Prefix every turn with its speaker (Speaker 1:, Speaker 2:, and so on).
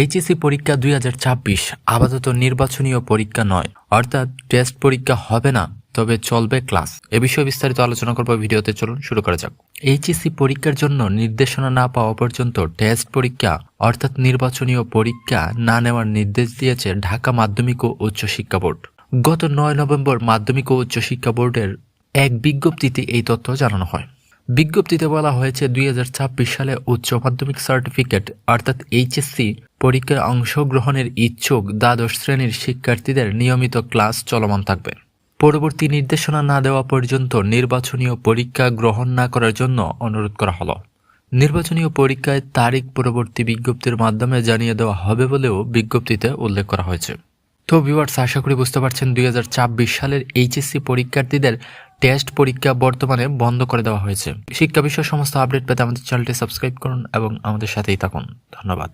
Speaker 1: HSC পরীক্ষা দুই হাজার ছাব্বিশ আপাতত নির্বাচনীয় পরীক্ষা নয়। অর্থাৎ টেস্ট পরীক্ষা হবে না, তবে চলবে ক্লাস এ বিষয়ে বিস্তারিত আলোচনা করব ভিডিওতে, চলুন শুরু করা যাক। এইচএসসি পরীক্ষার জন্য নির্দেশনা না পাওয়া পর্যন্ত টেস্ট পরীক্ষা, অর্থাৎ নির্বাচনীয় পরীক্ষা না নেওয়ার নির্দেশ দিয়েছে ঢাকা মাধ্যমিক ও উচ্চ শিক্ষা বোর্ড। গত নয় নভেম্বর মাধ্যমিক ও উচ্চ শিক্ষা বোর্ডের এক বিজ্ঞপ্তিতে এই তথ্য জানানো হয়। বিজ্ঞপ্তিতে বলা হয়েছে দুই হাজার ছাব্বিশ সালে উচ্চ মাধ্যমিক সার্টিফিকেট অর্থাৎ এইচএসসি পরীক্ষায় অংশগ্রহণের ইচ্ছুক দ্বাদশ শ্রেণির শিক্ষার্থীদের নিয়মিত ক্লাস চলমান থাকবে। পরবর্তী নির্দেশনা না দেওয়া পর্যন্ত নির্বাচনীয় পরীক্ষা গ্রহণ না করার জন্য অনুরোধ করা হলো। নির্বাচনীয় পরীক্ষায় তারিখ পরবর্তী বিজ্ঞপ্তির মাধ্যমে জানিয়ে দেওয়া হবে বলেও বিজ্ঞপ্তিতে উল্লেখ করা হয়েছে। তো ভিউয়ার্স আশা করি বুঝতে পারছেন, দুই সালের এইচএসসি পরীক্ষার্থীদের টেস্ট পরীক্ষা বর্তমানে বন্ধ করে দেওয়া হয়েছে। শিক্ষা বিষয়ে সমস্ত আপডেট পেতে আমাদের চ্যানেলটি সাবস্ক্রাইব করুন এবং আমাদের সাথেই থাকুন। ধন্যবাদ।